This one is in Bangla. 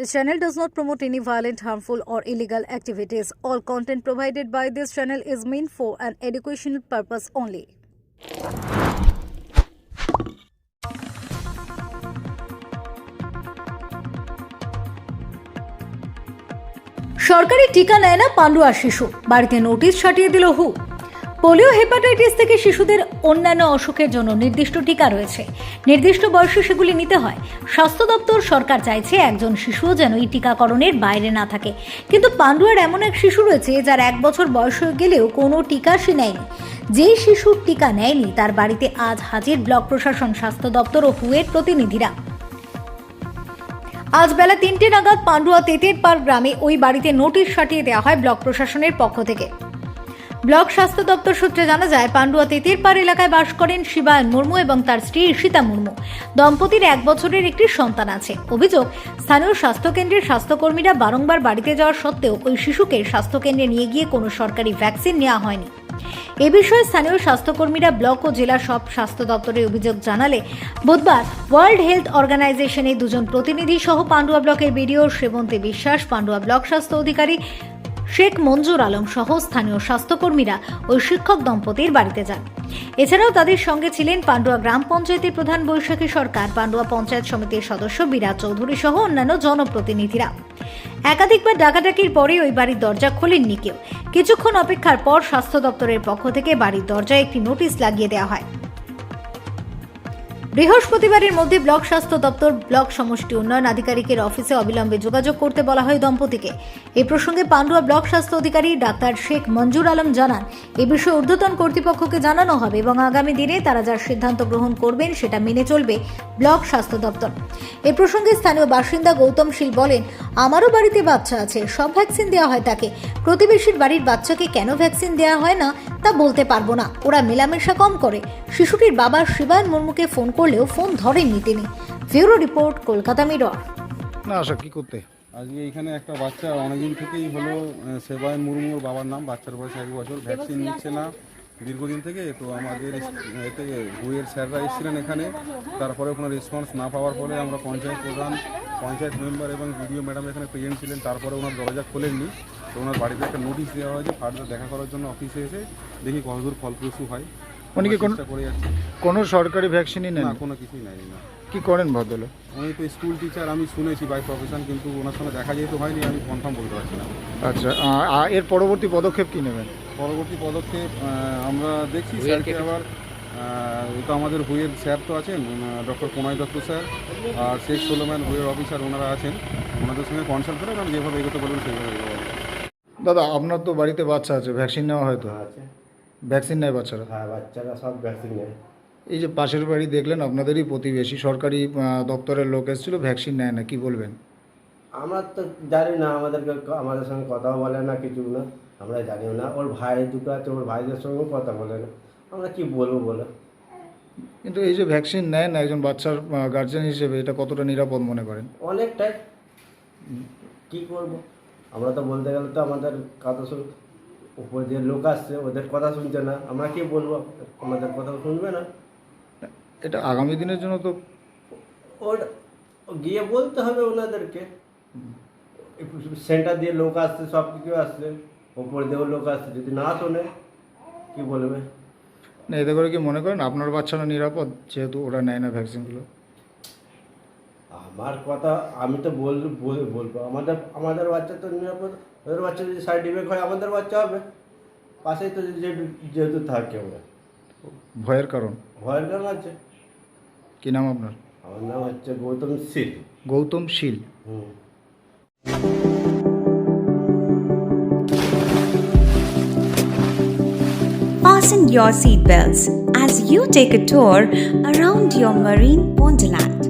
This channel does not promote any violent, harmful, or illegal activities. All content provided by this channel is meant for an educational purpose only. সরকারি টিকা নেয় না পান্ডুয়া শিশু বাড়িতে নোটিশ ছাটিয়ে দিল হু পোলিও হেপাটাইটিস থেকে শিশুদের অন্যান্য অসুখের জন্য নির্দিষ্ট টিকা রয়েছে। নির্দিষ্ট বয়সে সেগুলি নিতে হয়। স্বাস্থ্য দপ্তর সরকার চাইছে একজন শিশুও যেন এই টিকাকরণের বাইরে না থাকে। কিন্তু পান্ডুয়ার এমন এক শিশু রয়েছে যার এক বছর বয়স হয়ে গেলেও কোনো টিকা সে নেয়নি। যেই শিশুর টিকা নেয়নি, তার বাড়িতে আজ হাজির ব্লক প্রশাসন, স্বাস্থ্য দপ্তর ও হুয়ের প্রতিনিধিরা। আজ বেলা তিনটে নাগাদ পান্ডুয়া তেতের পার গ্রামে ওই বাড়িতে নোটিশ সাটিয়ে দেওয়া হয় ব্লক প্রশাসনের পক্ষ থেকে। ব্লক স্বাস্থ্য দপ্তর সূত্রে জানা যায় পান্ডুয়া তেতের পার এলাকায় বাস করেন শিবায়ন মুর্মু এবং তার স্ত্রী ঈশিতা মুর্মু। দম্পতির এক বছরের একটি সন্তান আছে। অভিযোগ, স্থানীয় স্বাস্থ্যকেন্দ্রের স্বাস্থ্যকর্মীরা বারংবার বাড়িতে যাওয়ার সত্ত্বেও ওই শিশুকে স্বাস্থ্যকেন্দ্রে নিয়ে গিয়ে কোনো সরকারি ভ্যাকসিন নেওয়া হয়নি। এ বিষয়ে স্থানীয় স্বাস্থ্যকর্মীরা ব্লক ও জেলা সব স্বাস্থ্য দপ্তরে অভিযোগ জানালে, বুধবার ওয়ার্ল্ড হেলথ অর্গানাইজেশনের দুজন প্রতিনিধি সহ পান্ডুয়া ব্লকের বিডিও সেবন্তী বিশ্বাস, পান্ডুয়া ব্লক স্বাস্থ্য অধিকারী শেখ মঞ্জুর আলম সহ স্থানীয় স্বাস্থ্যকর্মীরা ওই শিক্ষক দম্পতির বাড়িতে যান। এছাড়াও তাদের সঙ্গে ছিলেন পান্ডুয়া গ্রাম পঞ্চায়েতের প্রধান বৈশাখী সরকার, পান্ডুয়া পঞ্চায়েত সমিতির সদস্য বিরাট চৌধুরী সহ অন্যান্য জনপ্রতিনিধিরা। একাধিকবার ডাকাডাকির পরে ওই বাড়ির দরজা খোলেননি কেউ। কিছুক্ষণ অপেক্ষার পর স্বাস্থ্য দপ্তরের পক্ষ থেকে বাড়ির দরজায় একটি নোটিশ লাগিয়ে দেওয়া হয়। বৃহস্পতিবারের মধ্যে ব্লক স্বাস্থ্য দপ্তর, ব্লক সমষ্টি উন্নয়ন আধিকারিকের অফিসে অবিলম্বে যোগাযোগ করতে বলা হয় দম্পতিকে। এ প্রসঙ্গে পান্ডুয়া ব্লক স্বাস্থ্য অধিকারী ডাক্তার শেখ মঞ্জুর আলম জানান, এ বিষয়ে ঊর্ধ্বতন কর্তৃপক্ষকে জানানো হবে এবং আগামী দিনে তারা যার সিদ্ধান্ত গ্রহণ করবেন সেটা মেনে চলবে ব্লক স্বাস্থ্য দপ্তর। এ প্রসঙ্গে স্থানীয় বাসিন্দা গৌতম শীল বলেন, আমারও বাড়িতে বাচ্চা আছে, সব ভ্যাকসিন দেওয়া হয় তাকে। প্রতিবেশীর বাড়ির বাচ্চাকে কেন ভ্যাকসিন দেওয়া হয় না? তা বলতে পারব না। ওরা মেলামেশা কম করে। শিশুটির বাবা শিবায়ন মুর্মুকে ফোন করলেও ফোন ধরেননি তিনি। Bureau report Kolkata Mirror. না আশা কি করতে? আজকে এখানে একটা বাচ্চা অনেকদিন থেকেই হলো সেবায়ন মুর্মুর বাবার নাম বাচ্চার বয়স এক বছর ভ্যাকসিন নিচ্ছে না। দীর্ঘদিন থেকে তো আমাদের এতে বইয়ের স্যাররা এসেছিলেন এখানে। তারপরে কোনো রেসপন্স না পাওয়ার ফলে আমরা পঞ্চায়েত প্রধান পঞ্চায়েত মেম্বার এবং বিডিও ম্যাডাম এখানে প্রেজেন্ট ছিলেন। তারপরে ওনার দরজা খোলেননি। তো ওনার বাড়িতে একটা নোটিশ দেওয়া হয়েছে ফার্দার দেখা করার জন্য অফিসে এসে দেখি কতদূর ফলপ্রসূ হয়। উনি কি আমরা করে যাচ্ছি। কোনো সরকারি ভ্যাকসিনই নেন না কোনো কিছুই নেয়নি না। কি করেন ভদ্রলোক? উনি তো স্কুল টিচার আমি শুনেছি বাই প্রফেশন কিন্তু ওনার সঙ্গে দেখা যেহেতু হয়নি আমি কনফার্ম বলতে পারছি না। আচ্ছা আ- এর পরবর্তী পদক্ষেপ কি নেবেন? পরবর্তী পদক্ষেপ আহ, আমরা দেখছি স্যারকে আবার আহ, তো আমাদের হুইয়ের স্যার তো আছেন ডক্টর প্রণয় দত্ত স্যার আর শেখ সোলোম্যান হুইয়ের অফিসার ওনারা আছেন। ওনাদের সঙ্গে কনসাল্ট করে কারণ যেভাবে এগোতে বলবেন এগোবো। দাদা আপনার তো বাড়িতে বাচ্চা আছে ভ্যাকসিন নেওয়া হয়তো আছে। ভ্যাকসিন নেয় বাচ্চারা? হ্যাঁ বাচ্চারা সব ভ্যাকসিন নেয়। এই যে পাশের বাড়ি দেখলেন আপনাদেরই প্রতিবেশী সরকারি দপ্তরের লোক এসেছিল ভ্যাকসিন নেয় না কি বলবেন? আমরা তো জানি না আমাদেরকে আমাদের সঙ্গে কথাও বলে না কিছু না। আমরা জানিও না ওর ভাই দুটো আছে ওর ভাইদের সঙ্গেও কথা বলে না। আমরা কি বলব বলো? কিন্তু এই যে ভ্যাকসিন নেয় না একজন বাচ্চার গার্জেন হিসেবে এটা কতটা নিরাপদ মনে করেন? অনেকটাই। কি করব? আমরা তো বলতে গেলে তো আমাদের কথা শুন উপর যে লোক আসছে ওদের কথা শুনছে না। আমরা কি বলব? আমাদের কথা শুনবে না। এটা আগামী দিনের জন্য তো ওর গিয়ে বলতে হবে ওনাদেরকে। সেন্টার দিয়ে লোক আসছে সব কিছু আসছে ওপর দিয়েও লোক আসছে। যদি না শোনে কি বলবে? না এতে করে কি মনে করেন আপনার বাচ্চারা নিরাপদ? যেহেতু ওরা নেয় না ভ্যাকসিনগুলো। আমার কথা আমি তো বল বল- বলব। আমাদের আমাদের বাচ্চা তো নিরাপদ। ওদের বাচ্চা যদি সাইড ইফেক্ট হয় আমাদের বাচ্চা হবে। পাশেই তো যে- যেহেতু থাকে আমরা ভয়ের কারণ? ভয়ের কারণ আছে। কি নাম আপনার? আমার নাম হচ্ছে গৌতম শীল। গৌতম শীল। হুম। Fasten your seatbelts as you take a tour around your marine wonderland.